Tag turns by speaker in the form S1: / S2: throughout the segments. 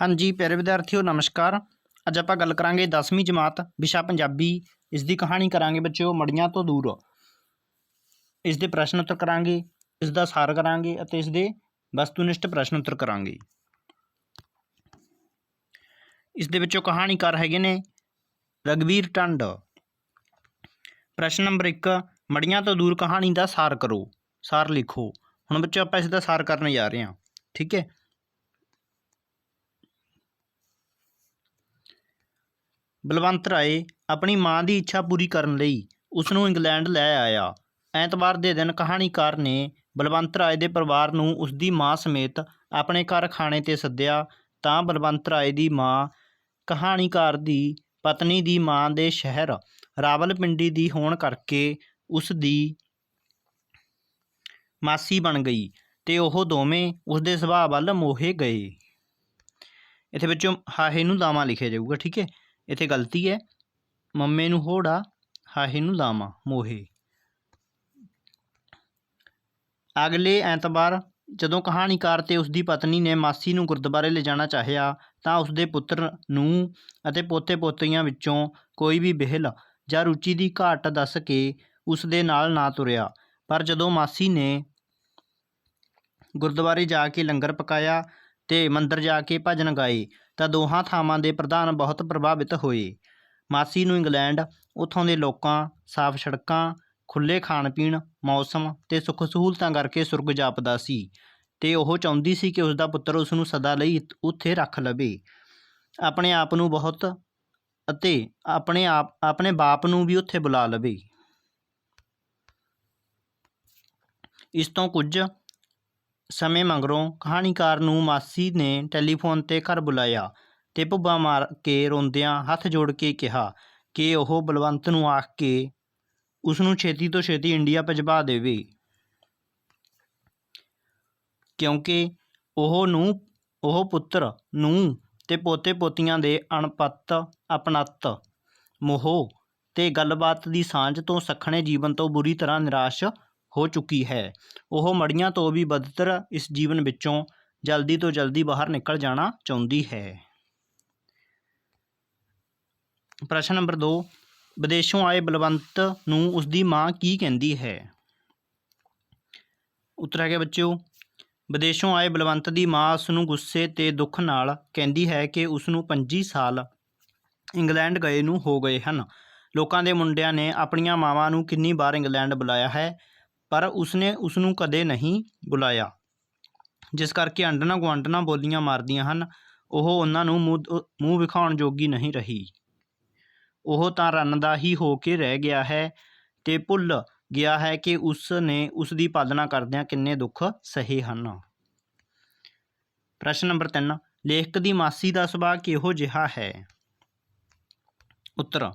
S1: ਹਾਂਜੀ, ਪਿਆਰੇ ਵਿਦਿਆਰਥੀਓ, ਨਮਸਕਾਰ। ਅੱਜ ਆਪਾਂ ਗੱਲ ਕਰਾਂਗੇ 10ਵੀਂ ਜਮਾਤ ਵਿਸ਼ਾ ਪੰਜਾਬੀ। ਇਸ ਦੀ ਕਹਾਣੀ ਕਰਾਂਗੇ ਬੱਚਿਓ, ਮੜੀਆਂ ਤੋਂ ਦੂਰ। ਇਸ ਦੇ ਪ੍ਰਸ਼ਨ ਉੱਤਰ ਕਰਾਂਗੇ, ਇਸ ਦਾ ਸਾਰ ਕਰਾਂਗੇ ਅਤੇ ਇਸ ਦੇ ਵਸਤੂਨਿਸ਼ਟ ਪ੍ਰਸ਼ਨ ਉੱਤਰ ਕਰਾਂਗੇ। ਇਸ ਦੇ ਵਿੱਚੋਂ ਕਹਾਣੀਕਾਰ ਹੈਗੇ ਨੇ ਰਗਵੀਰ ਟੰਡ। ਪ੍ਰਸ਼ਨ ਨੰਬਰ 1 ਮੜੀਆਂ ਤੋਂ ਦੂਰ ਕਹਾਣੀ ਦਾ ਸਾਰ ਕਰੋ, ਸਾਰ ਲਿਖੋ। ਹੁਣ ਬੱਚਿਓ, ਆਪਾਂ ਇਸ ਦਾ ਸਾਰ ਕਰਨ ਜਾ ਰਹੇ ਹਾਂ। ਠੀਕ ਹੈ? ਬਲਵੰਤ ਰਾਏ ਆਪਣੀ ਮਾਂ ਦੀ ਇੱਛਾ ਪੂਰੀ ਕਰਨ ਲਈ ਉਸ ਨੂੰ ਇੰਗਲੈਂਡ ਲੈ ਆਇਆ। ਐਤਵਾਰ ਦੇ ਦਿਨ ਕਹਾਣੀਕਾਰ ਨੇ ਬਲਵੰਤ ਰਾਏ ਦੇ ਪਰਿਵਾਰ ਨੂੰ ਉਸ ਦੀ ਮਾਂ ਸਮੇਤ ਆਪਣੇ ਘਰ ਖਾਣੇ ਤੇ ਸੱਦਿਆ ਤਾਂ ਬਲਵੰਤ ਰਾਏ ਦੀ ਮਾਂ ਕਹਾਣੀਕਾਰ ਦੀ ਪਤਨੀ ਦੀ ਮਾਂ ਦੇ ਸ਼ਹਿਰ ਰਾਵਲਪਿੰਡੀ ਦੀ ਹੋਣ ਕਰਕੇ ਉਸ ਦੀ ਮਾਸੀ ਬਣ ਗਈ ਤੇ ਉਹ ਦੋਵੇਂ ਉਸ ਦੇ ਸੁਭਾਅ ਵੱਲ ਮੋਹੇ ਗਏ। ਇੱਥੇ ਵਿੱਚੋਂ ਹਾਹੇ ਨੂੰ ਲਾਵਾਂ ਲਿਖਿਆ ਜਾਊਗਾ, ਠੀਕ ਹੈ? ਇੱਥੇ ਗਲਤੀ ਹੈ। ਮੰਮੇ ਨੂੰ ਹੋੜਾ, ਹਾਹੇ ਨੂੰ ਲਾਵਾਂ ਮੋਹੇ। ਅਗਲੇ ਐਤਵਾਰ ਜਦੋਂ ਕਹਾਣੀਕਾਰ ਤੇ ਉਸ ਦੀ ਪਤਨੀ ਨੇ ਮਾਸੀ ਨੂੰ ਗੁਰਦੁਆਰੇ ਲਿਜਾਣਾ ਚਾਹਿਆ, ਤਾਂ ਉਸ ਦੇ ਪੁੱਤਰ ਨੂੰ ਅਤੇ ਪੋਤੇ ਪੋਤੀਆਂ ਵਿੱਚੋਂ ਕੋਈ ਵੀ ਬਿਹਲ ਜਾਂ ਰੁਚੀ ਦੀ ਘਾਟ ਦੱਸ ਕੇ ਉਸ ਦੇ ਨਾਲ ਨਾ ਤੁਰਿਆ। ਪਰ ਜਦੋਂ ਮਾਸੀ ਨੇ ਗੁਰਦੁਆਰੇ ਜਾ ਕੇ ਲੰਗਰ ਪਕਾਇਆ ਤੇ ਮੰਦਰ ਜਾ ਕੇ ਭਜਨ ਗਾਏ ਤਾਂ ਦੋਹਾਂ ਥਾਵਾਂ ਦੇ ਪ੍ਰਧਾਨ ਬਹੁਤ ਪ੍ਰਭਾਵਿਤ ਹੋਏ। ਮਾਸੀ ਨੂੰ ਇੰਗਲੈਂਡ, ਉੱਥੋਂ ਦੇ ਲੋਕਾਂ, ਸਾਫ਼ ਸੜਕਾਂ, ਖੁੱਲ੍ਹੇ ਖਾਣ ਪੀਣ ਮੌਸਮ ਤੇ ਸੁੱਖ ਸਹੂਲਤਾਂ ਕਰਕੇ ਸੁਰਗ ਜਾਪਦਾ ਸੀ ਤੇ ਉਹ ਚਾਹੁੰਦੀ ਸੀ ਕਿ ਉਸ ਦਾ ਪੁੱਤਰ ਉਸ ਨੂੰ ਸਦਾ ਲਈ ਉੱਥੇ ਰੱਖ ਲਵੇ। ਆਪਣੇ ਆਪ ਨੂੰ ਬਹੁਤ ਅਤੇ ਆਪਣੇ ਆਪ, ਆਪਣੇ ਬਾਪ ਨੂੰ ਵੀ ਉੱਥੇ ਬੁਲਾ ਲਵੇ। ਇਸ ਤੋਂ ਕੁਝ ਸਮੇਂ ਮਗਰੋਂ ਕਹਾਣੀਕਾਰ ਨੂੰ ਮਾਸੀ ਨੇ ਟੈਲੀਫੋਨ ਤੇ ਘਰ ਬੁਲਾਇਆ ਤੇ ਭੁੱਬਾ ਮਾਰ ਕੇ ਰੋਂਦਿਆਂ ਹੱਥ ਜੋੜ ਕੇ ਕਿਹਾ ਕਿ ਉਹ ਬਲਵੰਤ ਨੂੰ ਆਖ ਕੇ ਉਸ ਨੂੰ ਛੇਤੀ ਤੋਂ ਛੇਤੀ ਇੰਡੀਆ ਭਜਵਾ ਦੇਵੇ। ਕਿਉਂਕਿ ਉਹ ਨੂੰ, ਉਹ ਪੁੱਤਰ ਨੂੰ ਤੇ ਪੋਤੇ ਪੋਤੀਆਂ ਦੇ ਅਣਪੱਤ, ਅਪਣੱਤ, ਮੋਹ ਤੇ ਗੱਲਬਾਤ ਦੀ ਸਾਂਝ ਤੋਂ ਸਖਣੇ ਜੀਵਨ ਤੋਂ ਬੁਰੀ ਤਰ੍ਹਾਂ ਨਿਰਾਸ਼ ਹੋ ਚੁੱਕੀ ਹੈ। ਉਹ ਮੜੀਆਂ ਤੋਂ ਵੀ ਬਦਤਰ ਇਸ ਜੀਵਨ ਵਿੱਚੋਂ ਜਲਦੀ ਤੋਂ ਜਲਦੀ ਬਾਹਰ ਨਿਕਲ ਜਾਣਾ ਚਾਹੁੰਦੀ ਹੈ। ਪ੍ਰਸ਼ਨ ਨੰਬਰ 2 ਵਿਦੇਸ਼ੋਂ ਆਏ ਬਲਵੰਤ ਨੂੰ ਉਸ ਦੀ ਮਾਂ ਕੀ ਕਹਿੰਦੀ ਹੈ? ਉੱਤਰ ਹੈਗਾ ਬੱਚਿਓ, ਵਿਦੇਸ਼ੋਂ ਆਏ ਬਲਵੰਤ ਦੀ ਮਾਂ ਉਸ ਨੂੰ ਗੁੱਸੇ ਤੇ ਦੁੱਖ ਨਾਲ ਕਹਿੰਦੀ ਹੈ ਕਿ ਉਸ ਨੂੰ 25 ਸਾਲ ਇੰਗਲੈਂਡ ਗਏ ਨੂੰ ਹੋ ਗਏ ਹਨ। ਲੋਕਾਂ ਦੇ ਮੁੰਡਿਆਂ ਨੇ ਆਪਣੀਆਂ ਮਾਵਾਂ ਨੂੰ ਕਿੰਨੀ ਵਾਰ ਇੰਗਲੈਂਡ ਬੁਲਾਇਆ ਹੈ? ਪਰ ਉਸਨੇ ਉਸ ਨੂੰ ਕਦੇ ਨਹੀਂ ਬੁਲਾਇਆ। ਜਿਸ ਕਰਕੇ ਅੰਡਣਾ ਗੁਆਂਢਣਾ ਬੋਲੀਆਂ ਮਾਰਦੀਆਂ ਹਨ, ਉਹ ਉਹਨਾਂ ਨੂੰ ਮੂੰਹ ਮੂੰਹ ਵਿਖਾਉਣ ਜੋਗੀ ਨਹੀਂ ਰਹੀ। ਉਹ ਤਾਂ ਰੰਨ ਦਾ ਹੀ ਹੋ ਕੇ ਰਹਿ ਗਿਆ ਹੈ ਤੇ ਭੁੱਲ ਗਿਆ ਹੈ ਕਿ ਉਸ ਨੇ ਉਸ ਦੀ ਪਾਲਣਾ ਕਰਦਿਆਂ ਕਿੰਨੇ ਦੁੱਖ ਸਹੇ ਹਨ। ਪ੍ਰਸ਼ਨ ਨੰਬਰ 3 ਲੇਖਕ ਦੀ ਮਾਸੀ ਦਾ ਸੁਭਾਅ ਕਿਹੋ ਜਿਹਾ ਹੈ? ਉੱਤਰ,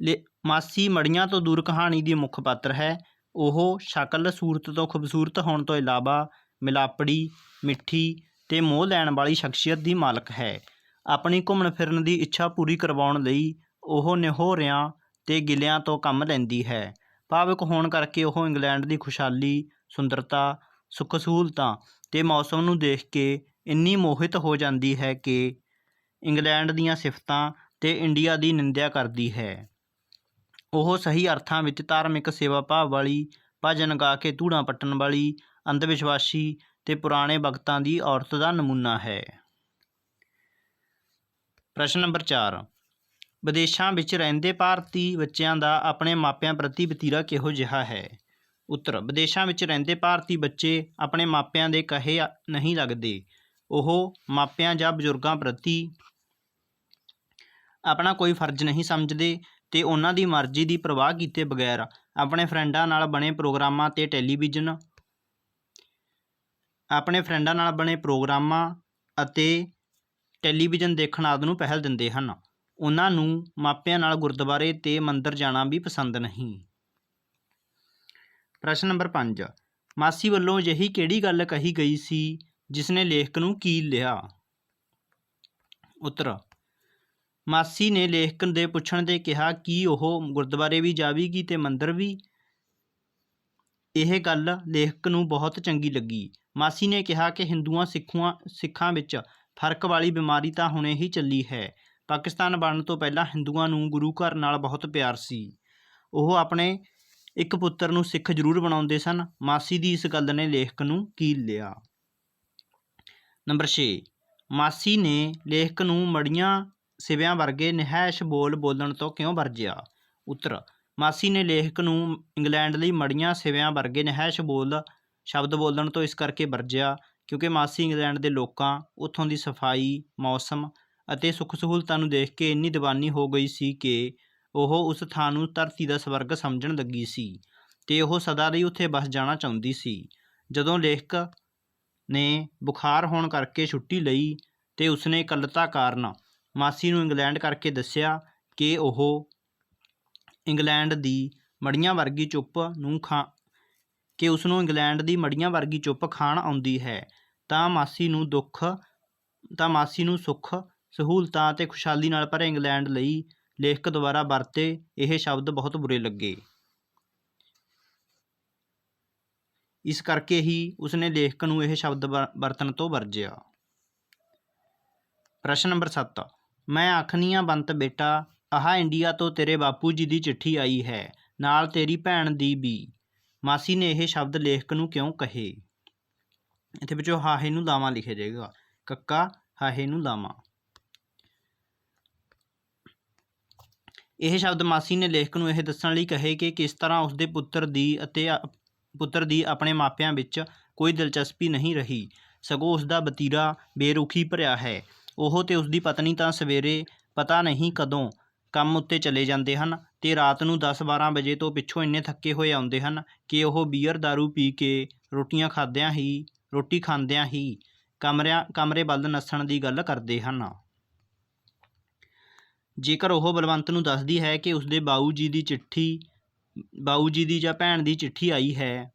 S1: ਲੇ- ਮਾਸੀ ਮੜੀਆਂ ਤੋਂ ਦੂਰ ਕਹਾਣੀ ਦੀ ਮੁੱਖ ਪਾਤਰ ਹੈ। ਉਹ ਸ਼ਕਲ ਸੂਰਤ ਤੋਂ ਖੂਬਸੂਰਤ ਹੋਣ ਤੋਂ ਇਲਾਵਾ ਮਿਲਾਪੜੀ, ਮਿੱਠੀ ਅਤੇ ਮੋਹ ਲੈਣ ਵਾਲੀ ਸ਼ਖਸੀਅਤ ਦੀ ਮਾਲਕ ਹੈ। ਆਪਣੀ ਘੁੰਮਣ ਫਿਰਨ ਦੀ ਇੱਛਾ ਪੂਰੀ ਕਰਵਾਉਣ ਲਈ ਉਹ ਨਿਹੋਰਿਆਂ ਅਤੇ ਗਿਲਿਆਂ ਤੋਂ ਕੰਮ ਲੈਂਦੀ ਹੈ। ਭਾਵਕ ਹੋਣ ਕਰਕੇ ਉਹ ਇੰਗਲੈਂਡ ਦੀ ਖੁਸ਼ਹਾਲੀ, ਸੁੰਦਰਤਾ ਸੁੱਖ ਸਹੂਲਤਾਂ ਅਤੇ ਮੌਸਮ ਨੂੰ ਦੇਖ ਕੇ ਇੰਨੀ ਮੋਹਿਤ ਹੋ ਜਾਂਦੀ ਹੈ ਕਿ ਇੰਗਲੈਂਡ ਦੀਆਂ ਸਿਫਤਾਂ ਅਤੇ ਇੰਡੀਆ ਦੀ ਨਿੰਦਿਆ ਕਰਦੀ ਹੈ। ਉਹ ਸਹੀ ਅਰਥਾਂ ਵਿੱਚ ਧਾਰਮਿਕ ਸੇਵਾ ਭਾਵ ਵਾਲੀ, ਭਜਨ ਗਾ ਕੇ ਧੂੜਾਂ ਪੱਟਣ ਵਾਲੀ ਅੰਧ ਵਿਸ਼ਵਾਸੀ ਤੇ ਪੁਰਾਣੇ ਵਕਤਾਂ ਦੀ ਔਰਤ ਦਾ ਨਮੂਨਾ ਹੈ। ਪ੍ਰਸ਼ਨ ਨੰਬਰ 4 ਵਿਦੇਸ਼ਾਂ ਵਿੱਚ ਰਹਿੰਦੇ ਭਾਰਤੀ ਬੱਚਿਆਂ ਦਾ ਆਪਣੇ ਮਾਪਿਆਂ ਪ੍ਰਤੀ ਵਤੀਰਾ ਕਿਹੋ ਜਿਹਾ ਹੈ? ਉੱਤਰ, ਵਿਦੇਸ਼ਾਂ ਵਿੱਚ ਰਹਿੰਦੇ ਭਾਰਤੀ ਬੱਚੇ ਆਪਣੇ ਮਾਪਿਆਂ ਦੇ ਕਹੇ ਨਹੀਂ ਲੱਗਦੇ। ਉਹ ਮਾਪਿਆਂ ਜਾਂ ਬਜ਼ੁਰਗਾਂ ਪ੍ਰਤੀ ਆਪਣਾ ਕੋਈ ਫਰਜ਼ ਨਹੀਂ ਸਮਝਦੇ ਤੇ ਉਹਨਾਂ ਦੀ ਮਰਜ਼ੀ ਦੀ ਪਰਵਾਹ ਕੀਤੇ ਬਗੈਰ ਆਪਣੇ ਫਰੈਂਡਾਂ ਨਾਲ ਬਣੇ ਪ੍ਰੋਗਰਾਮਾਂ ਤੇ ਟੈਲੀਵਿਜ਼ਨ ਆਪਣੇ ਫਰੈਂਡਾਂ ਨਾਲ ਬਣੇ ਪ੍ਰੋਗਰਾਮਾਂ ਅਤੇ ਟੈਲੀਵਿਜ਼ਨ ਦੇਖਣ ਆਦਿ ਨੂੰ ਪਹਿਲ ਦਿੰਦੇ ਹਨ। ਉਹਨਾਂ ਨੂੰ ਮਾਪਿਆਂ ਨਾਲ ਗੁਰਦੁਆਰੇ ਤੇ ਮੰਦਰ ਜਾਣਾ ਵੀ ਪਸੰਦ ਨਹੀਂ। ਪ੍ਰਸ਼ਨ ਨੰਬਰ 5 ਮਾਸੀ ਵੱਲੋਂ ਅਜਿਹੀ ਕਿਹੜੀ ਗੱਲ ਕਹੀ ਗਈ ਸੀ ਜਿਸ ਨੇ ਲੇਖਕ ਨੂੰ ਕੀਲ ਲਿਆ? ਉੱਤਰ ਮਾਸੀ ਨੇ ਲੇਖਕ ਦੇ ਪੁੱਛਣ ਤੇ ਕਿਹਾ, ਕਿ ਉਹ ਗੁਰਦੁਆਰੇ ਵੀ ਜਾਵੇਗੀ ਅਤੇ ਮੰਦਰ ਵੀ? ਇਹ ਗੱਲ ਲੇਖਕ ਨੂੰ ਬਹੁਤ ਚੰਗੀ ਲੱਗੀ। ਮਾਸੀ ਨੇ ਕਿਹਾ ਕਿ ਹਿੰਦੂਆਂ ਸਿੱਖੂਆਂ, ਸਿੱਖਾਂ ਵਿੱਚ ਫ਼ਰਕ ਵਾਲੀ ਬਿਮਾਰੀ ਤਾਂ ਹੁਣੇ ਹੀ ਚੱਲੀ ਹੈ। ਪਾਕਿਸਤਾਨ ਬਣਨ ਤੋਂ ਪਹਿਲਾਂ ਹਿੰਦੂਆਂ ਨੂੰ ਗੁਰੂ ਘਰ ਨਾਲ ਬਹੁਤ ਪਿਆਰ ਸੀ। ਉਹ ਆਪਣੇ ਇੱਕ ਪੁੱਤਰ ਨੂੰ ਸਿੱਖ ਜ਼ਰੂਰ ਬਣਾਉਂਦੇ ਸਨ। ਮਾਸੀ ਦੀ ਇਸ ਗੱਲ ਨੇ ਲੇਖਕ ਨੂੰ ਕੀਲ ਲਿਆ। ਨੰਬਰ 6 ਮਾਸੀ ਨੇ ਲੇਖਕ ਨੂੰ ਮੜੀਆਂ ਸਿਵਿਆਂ ਵਰਗੇ ਨਿਹਾਇਸ਼ ਬੋਲ ਬੋਲਣ ਤੋਂ ਕਿਉਂ ਵਰਜਿਆ? ਉੱਤਰ, ਮਾਸੀ ਨੇ ਲੇਖਕ ਨੂੰ ਇੰਗਲੈਂਡ ਲਈ ਮੜੀਆਂ ਸਿਵਿਆਂ ਵਰਗੇ ਨਿਹੈਸ਼ ਬੋਲ ਸ਼ਬਦ ਬੋਲਣ ਤੋਂ ਇਸ ਕਰਕੇ ਵਰਜਿਆ ਕਿਉਂਕਿ ਮਾਸੀ ਇੰਗਲੈਂਡ ਦੇ ਲੋਕਾਂ, ਉੱਥੋਂ ਦੀ ਸਫ਼ਾਈ, ਮੌਸਮ ਅਤੇ ਸੁੱਖ ਸਹੂਲਤਾਂ ਨੂੰ ਦੇਖ ਕੇ ਇੰਨੀ ਦੀਵਾਨੀ ਹੋ ਗਈ ਸੀ ਕਿ ਉਹ ਉਸ ਥਾਂ ਨੂੰ ਧਰਤੀ ਦਾ ਸਵਰਗ ਸਮਝਣ ਲੱਗੀ ਸੀ ਤੇ ਉਹ ਸਦਾ ਲਈ ਉੱਥੇ ਬਸ ਜਾਣਾ ਚਾਹੁੰਦੀ ਸੀ। ਜਦੋਂ ਲੇਖਕ ਨੇ ਬੁਖਾਰ ਹੋਣ ਕਰਕੇ ਛੁੱਟੀ ਲਈ ਤੇ ਉਸਨੇ ਇਕੱਲਤਾ ਕਾਰਨ ਮਾਸੀ ਨੂੰ ਇੰਗਲੈਂਡ ਕਰਕੇ ਦੱਸਿਆ ਕਿ ਉਹ ਇੰਗਲੈਂਡ ਦੀ ਮੜੀਆਂ ਵਰਗੀ ਚੁੱਪ ਨੂੰ ਖਾ, ਕਿ ਉਸ ਨੂੰ ਇੰਗਲੈਂਡ ਦੀ ਮੜੀਆਂ ਵਰਗੀ ਚੁੱਪ ਖਾਣ ਆਉਂਦੀ ਹੈ। ਤਾਂ ਮਾਸੀ ਨੂੰ ਦੁੱਖ, ਤਾਂ ਮਾਸੀ ਨੂੰ ਸੁੱਖ, ਸਹੂਲਤਾਂ ਅਤੇ ਖੁਸ਼ਹਾਲੀ ਨਾਲ ਭਰੇ ਇੰਗਲੈਂਡ ਲਈ ਲੇਖਕ ਦੁਆਰਾ ਵਰਤੇ ਇਹ ਸ਼ਬਦ ਬਹੁਤ ਬੁਰੇ ਲੱਗੇ। ਇਸ ਕਰਕੇ ਹੀ ਉਸਨੇ ਲੇਖਕ ਨੂੰ ਇਹ ਸ਼ਬਦ ਵਰ- ਵਰਤਣ ਤੋਂ ਵਰਜਿਆ। ਪ੍ਰਸ਼ਨ ਨੰਬਰ 7 ਮੈਂ ਆਖਨੀਆਂ ਬੰਤ ਬੇਟਾ, ਆਹ ਇੰਡੀਆ ਤੋਂ ਤੇਰੇ ਬਾਪੂ ਜੀ ਦੀ ਚਿੱਠੀ ਆਈ ਹੈ, ਨਾਲ ਤੇਰੀ ਭੈਣ ਦੀ ਵੀ। ਮਾਸੀ ਨੇ ਇਹ ਸ਼ਬਦ ਲੇਖਕ ਨੂੰ ਕਿਉਂ ਕਹੇ? ਇੱਥੇ ਵਿੱਚੋਂ ਹਾਹੇ ਨੂੰ ਲਾਵਾਂ ਲਿਖਿਆ ਜਾਏਗਾ। ਕੱਕਾ, ਹਾਹੇ ਨੂੰ ਲਾਵਾਂ। ਇਹ ਸ਼ਬਦ ਮਾਸੀ ਨੇ ਲੇਖਕ ਨੂੰ ਇਹ ਦੱਸਣ ਲਈ ਕਹੇ ਕਿ ਕਿਸ ਤਰ੍ਹਾਂ ਉਸਦੇ ਪੁੱਤਰ ਦੀ ਅਤੇ ਅ- ਪੁੱਤਰ ਦੀ ਆਪਣੇ ਮਾਪਿਆਂ ਵਿੱਚ ਕੋਈ ਦਿਲਚਸਪੀ ਨਹੀਂ ਰਹੀ। ਸਗੋਂ ਉਸਦਾ ਬਤੀਰਾ ਬੇਰੁਖੀ ਭਰਿਆ ਹੈ। ਉਹ ਤੇ ਉਸਦੀ ਪਤਨੀ ਤਾਂ ਸਵੇਰੇ ਪਤਾ ਨਹੀਂ ਕਦੋਂ ਕੰਮ ਉੱਤੇ ਚਲੇ ਜਾਂਦੇ ਹਨ ਤੇ ਰਾਤ ਨੂੰ 10-12 ਵਜੇ ਤੋਂ ਪਿੱਛੋਂ ਇੰਨੇ ਥੱਕੇ ਹੋਏ ਆਉਂਦੇ ਹਨ ਕਿ ਉਹ ਬੀਅਰ दारू ਪੀ ਕੇ ਰੋਟੀਆਂ ਖਾਦਿਆਂ ਹੀ, ਰੋਟੀ ਖਾਂਦਿਆਂ ਹੀ ਕਮਰਿਆਂ, ਕਮਰੇ ਵੱਲ ਨੱਸਣ ਦੀ ਗੱਲ ਕਰਦੇ ਹਨ। ਜੇਕਰ ਉਹ ਬਲਵੰਤ ਨੂੰ ਦੱਸਦੀ ਹੈ ਕਿ ਉਸਦੇ ਬਾਊ ਜੀ ਦੀ ਚਿੱਠੀ, ਬਾਊ ਜੀ ਦੀ ਜਾਂ ਭੈਣ ਦੀ ਚਿੱਠੀ ਆਈ ਹੈ,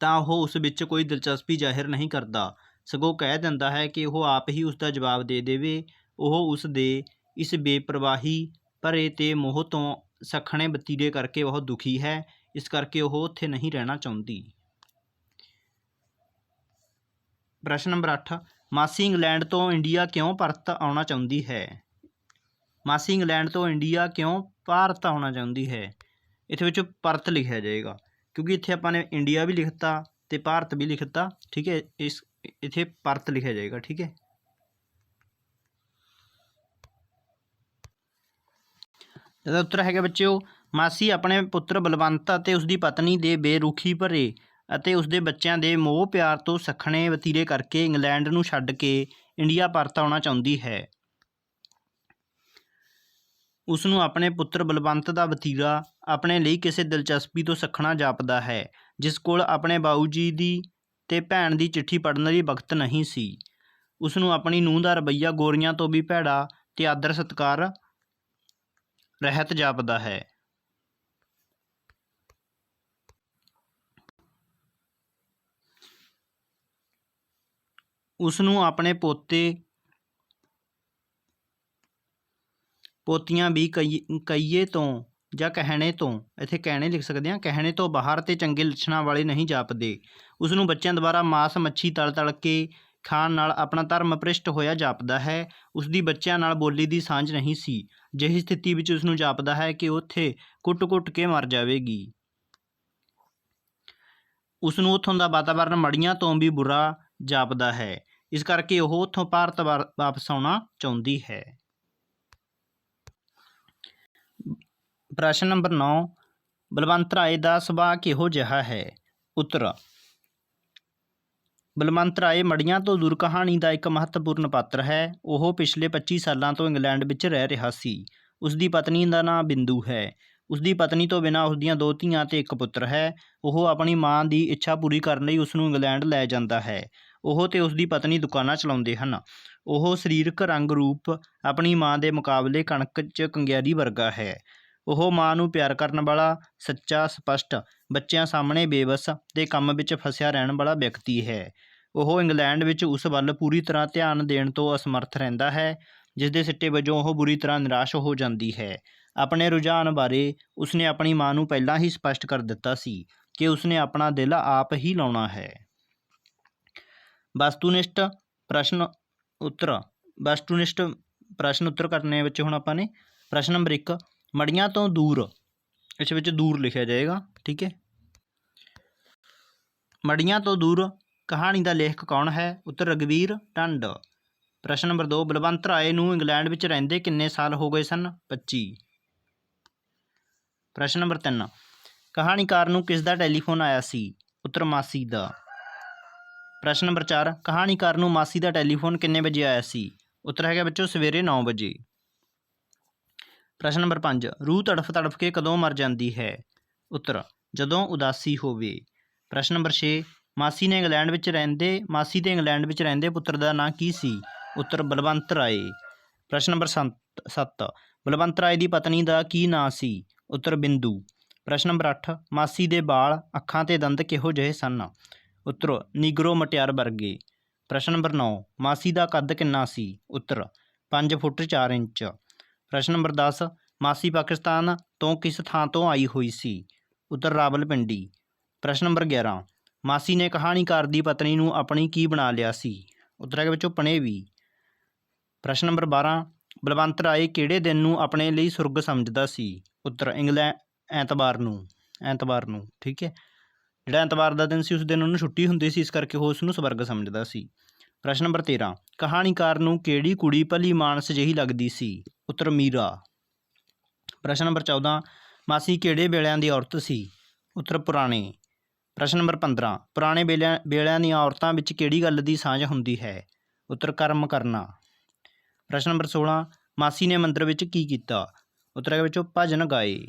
S1: ਤਾਂ ਉਹ ਉਸ ਵਿੱਚ ਕੋਈ ਦਿਲਚਸਪੀ ਜ਼ਾਹਿਰ ਨਹੀਂ ਕਰਦਾ। ਸਗੋਂ ਕਹਿ ਦਿੰਦਾ ਹੈ ਕਿ ਉਹ ਆਪ ਹੀ ਉਸ ਦਾ ਜਵਾਬ ਦੇ ਦੇਵੇ। ਉਹ ਉਸ ਦੇ ਇਸ ਬੇਪਰਵਾਹੀ ਭਰੇ ਤੇ ਮੋਹ ਤੋਂ ਸਖਣੇ ਬਤੀਰੇ ਕਰਕੇ ਬਹੁਤ ਦੁਖੀ ਹੈ। ਇਸ ਕਰਕੇ ਉਹ ਉੱਥੇ ਨਹੀਂ ਰਹਿਣਾ ਚਾਹੁੰਦੀ। ਪ੍ਰਸ਼ਨ ਨੰਬਰ 8 ਮਾਸੀ ਇੰਗਲੈਂਡ ਤੋਂ ਇੰਡੀਆ ਕਿਉਂ ਪਰਤ ਆਉਣਾ ਚਾਹੁੰਦੀ ਹੈ? ਮਾਸੀ ਇੰਗਲੈਂਡ ਤੋਂ ਇੰਡੀਆ ਕਿਉਂ ਭਾਰਤ ਆਉਣਾ ਚਾਹੁੰਦੀ ਹੈ? ਇੱਥੇ ਵਿੱਚ ਪਰਤ ਲਿਖਿਆ ਜਾਏਗਾ। ਕਿਉਂਕਿ ਇੱਥੇ ਆਪਾਂ ਨੇ ਇੰਡੀਆ ਵੀ ਲਿਖਤਾ ਤੇ ਭਾਰਤ ਵੀ ਲਿਖਤਾ, ਠੀਕ ਹੈ? ਇਸ ਇੱਥੇ ਪਰਤ ਲਿਖਿਆ ਜਾਏਗਾ, ਠੀਕ ਹੈ? ਇਹਦਾ ਉੱਤਰ ਹੈਗਾ ਬੱਚਿਓ, ਮਾਸੀ ਆਪਣੇ ਪੁੱਤਰ ਬਲਵੰਤ ਅਤੇ ਉਸਦੀ ਪਤਨੀ ਦੇ ਬੇਰੁਖੀ ਭਰੇ ਅਤੇ ਉਸਦੇ ਬੱਚਿਆਂ ਦੇ ਮੋਹ ਪਿਆਰ ਤੋਂ ਸਖਣੇ ਵਤੀਰੇ ਕਰਕੇ ਇੰਗਲੈਂਡ ਨੂੰ ਛੱਡ ਕੇ ਇੰਡੀਆ ਪਰਤ ਆਉਣਾ ਚਾਹੁੰਦੀ ਹੈ। ਉਸ ਨੂੰ ਆਪਣੇ ਪੁੱਤਰ ਬਲਵੰਤ ਦਾ ਵਤੀਰਾ ਆਪਣੇ ਲਈ ਕਿਸੇ ਦਿਲਚਸਪੀ ਤੋਂ ਸਖਣਾ ਜਾਪਦਾ ਹੈ, ਜਿਸ ਕੋਲ ਆਪਣੇ ਬਾਊ ਜੀ ਦੀ ਤੇ ਭੈਣ ਦੀ ਚਿੱਠੀ ਪੜ੍ਹਨ ਦੀ ਵਕਤ ਨਹੀਂ ਸੀ। ਉਸ ਨੂੰ ਆਪਣੀ ਨੂੰਹ ਦਾ ਰਵੱਈਆ ਗੋਰੀਆਂ ਤੋਂ ਵੀ ਭੈੜਾ ਤੇ ਆਦਰ ਸਤਕਾਰ ਰਹਿਤ ਜਾਪਦਾ ਹੈ। ਉਸ ਨੂੰ ਆਪਣੇ ਪੋਤੇ, ਪੋਤੀਆਂ ਵੀ ਕਈ, ਕਈਏ ਤੋਂ ਜਾਂ ਕਹਿਣੇ ਤੋਂ, ਇੱਥੇ ਕਹਿਣੇ ਲਿਖ ਸਕਦੇ ਹਾਂ, ਕਹਿਣੇ ਤੋਂ ਬਾਹਰ ਤੇ ਚੰਗੇ ਲੱਛਣਾਂ ਵਾਲੇ ਨਹੀਂ ਜਾਪਦੇ। ਉਸ ਨੂੰ ਬੱਚਿਆਂ ਦੁਆਰਾ ਮਾਸ ਮੱਛੀ ਤਲ ਤਲ ਕੇ ਖਾਣ ਨਾਲ ਆਪਣਾ ਧਰਮ ਭ੍ਰਿਸ਼ਟ ਹੋਇਆ ਜਾਪਦਾ ਹੈ। ਉਸ ਦੀ ਬੱਚਿਆਂ ਨਾਲ ਬੋਲੀ ਦੀ ਸਾਂਝ ਨਹੀਂ ਸੀ। ਜਿਹੀ ਸਥਿਤੀ ਵਿੱਚ ਉਸ ਨੂੰ ਜਾਪਦਾ ਹੈ ਕਿ ਉੱਥੇ ਕੁੱਟ-ਕੁੱਟ ਕੇ ਮਰ ਜਾਵੇਗੀ। ਉਸ ਨੂੰ ਉੱਥੋਂ ਦਾ ਵਾਤਾਵਰਣ ਮੜੀਆਂ ਤੋਂ ਵੀ ਬੁਰਾ ਜਾਪਦਾ ਹੈ। ਇਸ ਕਰਕੇ ਉਹ ਉੱਥੋਂ ਭਾਰਤ ਵਾਰ- ਵਾਪਸ ਆਉਣਾ ਚਾਹੁੰਦੀ ਹੈ। ਪ੍ਰਸ਼ਨ ਨੰਬਰ 9 ਬਲਵੰਤ ਰਾਏ ਦਾ ਸੁਭਾਅ ਕਿਹੋ ਜਿਹਾ ਹੈ? ਉੱਤਰ ਬਲਵੰਤ ਰਾਏ ਮੜੀਆਂ ਤੋਂ ਦੂਰ ਕਹਾਣੀ ਦਾ ਇੱਕ ਮਹੱਤਵਪੂਰਨ ਪਾਤਰ ਹੈ। ਉਹ ਪਿਛਲੇ 25 ਸਾਲਾਂ ਤੋਂ ਇੰਗਲੈਂਡ ਵਿੱਚ ਰਹਿ ਰਿਹਾ ਸੀ। ਉਸ ਦੀ ਪਤਨੀ ਦਾ ਨਾਂ ਬਿੰਦੂ ਹੈ। ਉਸ ਦੀ ਪਤਨੀ ਤੋਂ ਬਿਨਾਂ ਉਸ ਦੀਆਂ ਦੋ ਧੀਆਂ ਤੇ ਇੱਕ ਪੁੱਤਰ ਹੈ। ਉਹ ਆਪਣੀ ਮਾਂ ਦੀ ਇੱਛਾ ਪੂਰੀ ਕਰਨ ਲਈ ਉਸ ਨੂੰ ਇੰਗਲੈਂਡ ਲੈ ਜਾਂਦਾ ਹੈ। ਉਹ ਤੇ ਉਸ ਦੀ ਪਤਨੀ ਦੁਕਾਨਾਂ ਚਲਾਉਂਦੇ ਹਨ। ਉਹ ਸਰੀਰਕ ਰੰਗ ਰੂਪ ਆਪਣੀ ਮਾਂ ਦੇ ਮੁਕਾਬਲੇ ਕਣਕ 'ਚ ਕੰਗਿਆਰੀ ਵਰਗਾ ਹੈ। ਉਹ ਮਾਂ ਨੂੰ ਪਿਆਰ ਕਰਨ ਵਾਲਾ, ਸੱਚਾ, ਸਪਸ਼ਟ, ਬੱਚਿਆਂ ਸਾਹਮਣੇ ਬੇਵਸ ਤੇ ਕੰਮ ਵਿੱਚ ਫਸਿਆ ਰਹਿਣ ਵਾਲਾ ਵਿਅਕਤੀ ਹੈ। ਉਹ ਇੰਗਲੈਂਡ ਵਿੱਚ ਉਸ ਵੱਲ ਪੂਰੀ ਤਰ੍ਹਾਂ ਧਿਆਨ ਦੇਣ ਤੋਂ ਅਸਮਰਥ ਰਹਿੰਦਾ ਹੈ ਜਿਸ ਦੇ ਸਿੱਟੇ ਵਜੋਂ ਉਹ ਬੁਰੀ ਤਰ੍ਹਾਂ ਨਿਰਾਸ਼ ਹੋ ਜਾਂਦੀ ਹੈ। ਆਪਣੇ ਰੁਝਾਨ ਬਾਰੇ ਉਸਨੇ ਆਪਣੀ ਮਾਂ ਨੂੰ ਪਹਿਲਾਂ ਹੀ ਸਪਸ਼ਟ ਕਰ ਦਿੱਤਾ ਸੀ ਕਿ ਉਸਨੇ ਆਪਣਾ ਦਿਲ ਆਪ ਹੀ ਲਾਉਣਾ ਹੈ। ਵਸਤੂਨਿਸ਼ਟ ਪ੍ਰਸ਼ਨ ਉੱਤਰ, ਵਸਤੂਨਿਸ਼ਟ ਪ੍ਰਸ਼ਨ ਉੱਤਰ ਕਰਨੇ ਵਿੱਚ ਹੁਣ ਆਪਾਂ ਨੇ ਪ੍ਰਸ਼ਨ ਨੰਬਰ 1 ਮੜੀਆਂ ਤੋਂ ਦੂਰ, ਇਸ ਵਿੱਚ ਦੂਰ ਲਿਖਿਆ ਜਾਏਗਾ, ਠੀਕ ਹੈ? ਮੜੀਆਂ ਤੋਂ ਦੂਰ ਕਹਾਣੀ ਦਾ ਲੇਖਕ ਕੌਣ ਹੈ? ਉੱਤਰ ਰਗਵੀਰ ਟੰਡ। ਪ੍ਰਸ਼ਨ ਨੰਬਰ 2 ਬਲਵੰਤ ਰਾਏ ਨੂੰ ਇੰਗਲੈਂਡ ਵਿੱਚ ਰਹਿੰਦੇ ਕਿੰਨੇ ਸਾਲ ਹੋ ਗਏ ਸਨ? 25 ਪ੍ਰਸ਼ਨ ਨੰਬਰ 3 ਕਹਾਣੀਕਾਰ ਨੂੰ ਕਿਸ ਦਾ ਟੈਲੀਫੋਨ ਆਇਆ ਸੀ? ਉੱਤਰ ਮਾਸੀ ਦਾ। ਪ੍ਰਸ਼ਨ ਨੰਬਰ 4 ਕਹਾਣੀਕਾਰ ਨੂੰ ਮਾਸੀ ਦਾ ਟੈਲੀਫੋਨ ਕਿੰਨੇ ਵਜੇ ਆਇਆ ਸੀ? ਉੱਤਰ ਹੈਗਾ ਬੱਚੋ ਸਵੇਰੇ 9 ਵਜੇ। ਪ੍ਰਸ਼ਨ ਨੰਬਰ 5 ਰੂਹ ਤੜਫ ਤੜਫ ਕੇ ਕਦੋਂ ਮਰ ਜਾਂਦੀ ਹੈ? ਉੱਤਰ, ਜਦੋਂ ਉਦਾਸੀ ਹੋਵੇ। ਪ੍ਰਸ਼ਨ ਨੰਬਰ 6 ਮਾਸੀ ਨੇ ਇੰਗਲੈਂਡ ਵਿੱਚ ਰਹਿੰਦੇ, ਮਾਸੀ ਦੇ ਇੰਗਲੈਂਡ ਵਿੱਚ ਰਹਿੰਦੇ ਪੁੱਤਰ ਦਾ ਨਾਂ ਕੀ ਸੀ? ਉੱਤਰ ਬਲਵੰਤ ਰਾਏ। ਪ੍ਰਸ਼ਨ ਨੰਬਰ 7 ਬਲਵੰਤ ਰਾਏ ਦੀ ਪਤਨੀ ਦਾ ਕੀ ਨਾਂ ਸੀ? ਉੱਤਰ ਬਿੰਦੂ। ਪ੍ਰਸ਼ਨ ਨੰਬਰ 8 ਮਾਸੀ ਦੇ ਵਾਲ ਅੱਖਾਂ ਤੇ ਦੰਦ ਕਿਹੋ ਜਿਹੇ ਸਨ? ਉੱਤਰ ਨੀਗਰੋ ਮਟਿਆਰ ਵਰਗੇ। ਪ੍ਰਸ਼ਨ ਨੰਬਰ 9 ਮਾਸੀ ਦਾ ਕੱਦ ਕਿੰਨਾ ਸੀ? ਉੱਤਰ 5 ਫੁੱਟ 4 ਇੰਚ। ਪ੍ਰਸ਼ਨ ਨੰਬਰ 10 ਮਾਸੀ ਪਾਕਿਸਤਾਨ ਤੋਂ ਕਿਸ ਥਾਂ ਤੋਂ ਆਈ ਹੋਈ ਸੀ? ਉੱਤਰ ਰਾਵਲਪਿੰਡੀ। ਪ੍ਰਸ਼ਨ ਨੰਬਰ 11 ਮਾਸੀ ਨੇ ਕਹਾਣੀਕਾਰ ਦੀ ਪਤਨੀ ਨੂੰ ਆਪਣੀ ਕੀ ਬਣਾ ਲਿਆ ਸੀ? ਉੱਤਰ ਹੈਗਾ ਵਿੱਚੋਂ ਪਣੇਵੀ ਪ੍ਰਸ਼ਨ ਨੰਬਰ 12 ਬਲਵੰਤ ਰਾਏ ਕਿਹੜੇ ਦਿਨ ਨੂੰ ਆਪਣੇ ਲਈ ਸੁਰਗ ਸਮਝਦਾ ਸੀ? ਉੱਤਰ ਇੰਗਲੈਂਡ ਐਤਵਾਰ ਨੂੰ ਐਤਵਾਰ ਨੂੰ, ਠੀਕ ਹੈ? ਜਿਹੜਾ ਐਤਵਾਰ ਦਾ ਦਿਨ ਸੀ, ਉਸ ਦਿਨ ਉਹਨੂੰ ਛੁੱਟੀ ਹੁੰਦੀ ਸੀ, ਇਸ ਕਰਕੇ ਉਹ ਉਸ ਨੂੰ ਸਵਰਗ ਸਮਝਦਾ ਸੀ। ਪ੍ਰਸ਼ਨ ਨੰਬਰ 13 ਕਹਾਣੀਕਾਰ ਨੂੰ ਕਿਹੜੀ ਕੁੜੀ ਭਲੀ ਮਾਨਸ ਜਿਹੀ ਲੱਗਦੀ ਸੀ? ਉੱਤਰ ਮੀਰਾ। ਪ੍ਰਸ਼ਨ ਨੰਬਰ 14 ਮਾਸੀ ਕਿਹੜੇ ਵੇਲਿਆਂ ਦੀ ਔਰਤ ਸੀ? ਉੱਤਰ ਪੁਰਾਣੇ। ਪ੍ਰਸ਼ਨ ਨੰਬਰ 15 ਪੁਰਾਣੇ ਵੇਲਿਆਂ ਵੇਲਿਆਂ ਦੀਆਂ ਔਰਤਾਂ ਵਿੱਚ ਕਿਹੜੀ ਗੱਲ ਦੀ ਸਾਂਝ ਹੁੰਦੀ ਹੈ? ਉੱਤਰ ਕਰਮ ਕਰਨਾ। ਪ੍ਰਸ਼ਨ ਨੰਬਰ 16 ਮਾਸੀ ਨੇ ਮੰਦਰ ਵਿੱਚ ਕੀ ਕੀਤਾ? ਉੱਤਰ ਹੈ ਵਿੱਚੋਂ ਭਜਨ ਗਾਏ।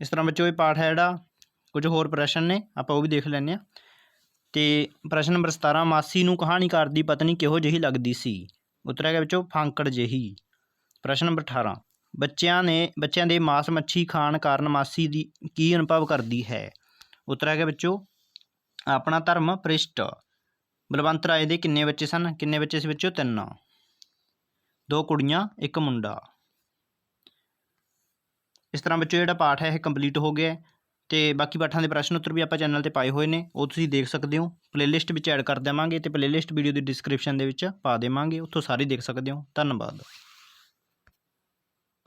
S1: ਇਸ ਤਰ੍ਹਾਂ ਬੱਚੋ ਇਹ ਪਾਠ ਹੈ ਜਿਹੜਾ, ਕੁਝ ਹੋਰ ਪ੍ਰਸ਼ਨ ਨੇ, ਆਪਾਂ ਉਹ ਵੀ ਦੇਖ ਲੈਂਦੇ ਹਾਂ। ਤੇ ਪ੍ਰਸ਼ਨ ਨੰਬਰ 17 ਮਾਸੀ ਨੂੰ ਕਹਾਣੀਕਾਰ ਦੀ ਪਤਨੀ ਕਿਹੋ ਜਿਹੀ ਲੱਗਦੀ ਸੀ? ਉੱਤਰ ਹੈਗਾ ਵਿੱਚੋਂ ਫਾਂਕੜ ਜਿਹੀ। ਪ੍ਰਸ਼ਨ ਨੰਬਰ 18 ਬੱਚਿਆਂ ਨੇ, ਬੱਚਿਆਂ ਦੇ ਮਾਸ ਮੱਛੀ ਖਾਣ ਕਾਰਨ ਮਾਸੀ ਦੀ ਕੀ ਅਨੁਭਵ ਕਰਦੀ ਹੈ? ਉੱਤਰ ਹੈਗਾ ਵਿੱਚੋਂ ਆਪਣਾ ਧਰਮ ਪ੍ਰਿਸ਼ਟ ਬਲਵੰਤ ਰਾਏ ਦੇ ਕਿੰਨੇ ਬੱਚੇ ਸਨ? ਕਿੰਨੇ ਬੱਚੇ ਸੀ ਵਿੱਚੋਂ ਤਿੰਨ। ਦੋ ਕੁੜੀਆਂ, ਇੱਕ ਮੁੰਡਾ। ਇਸ ਤਰ੍ਹਾਂ ਬੱਚੋ ਜਿਹੜਾ ਪਾਠ ਹੈ, ਇਹ ਕੰਪਲੀਟ ਹੋ ਗਿਆ ਹੈ। ਤੇ ਬਾਕੀ ਪਾਠਾਂ ਦੇ ਪ੍ਰਸ਼ਨ ਉੱਤਰ ਵੀ ਆਪਾਂ ਚੈਨਲ ਤੇ ਪਾਏ ਹੋਏ ਨੇ। ਉਹ ਤੁਸੀਂ ਦੇਖ ਸਕਦੇ ਹੋ। ਪਲੇਲਿਸਟ ਵਿੱਚ ਐਡ ਕਰ ਦੇਵਾਂਗੇ ਤੇ ਪਲੇਲਿਸਟ ਵੀਡੀਓ ਦੀ ਡਿਸਕ੍ਰਿਪਸ਼ਨ ਦੇ ਵਿੱਚ ਪਾ ਦੇਵਾਂਗੇ। ਉੱਥੋਂ ਸਾਰੇ ਦੇਖ ਸਕਦੇ ਹੋ। ਧੰਨਵਾਦ।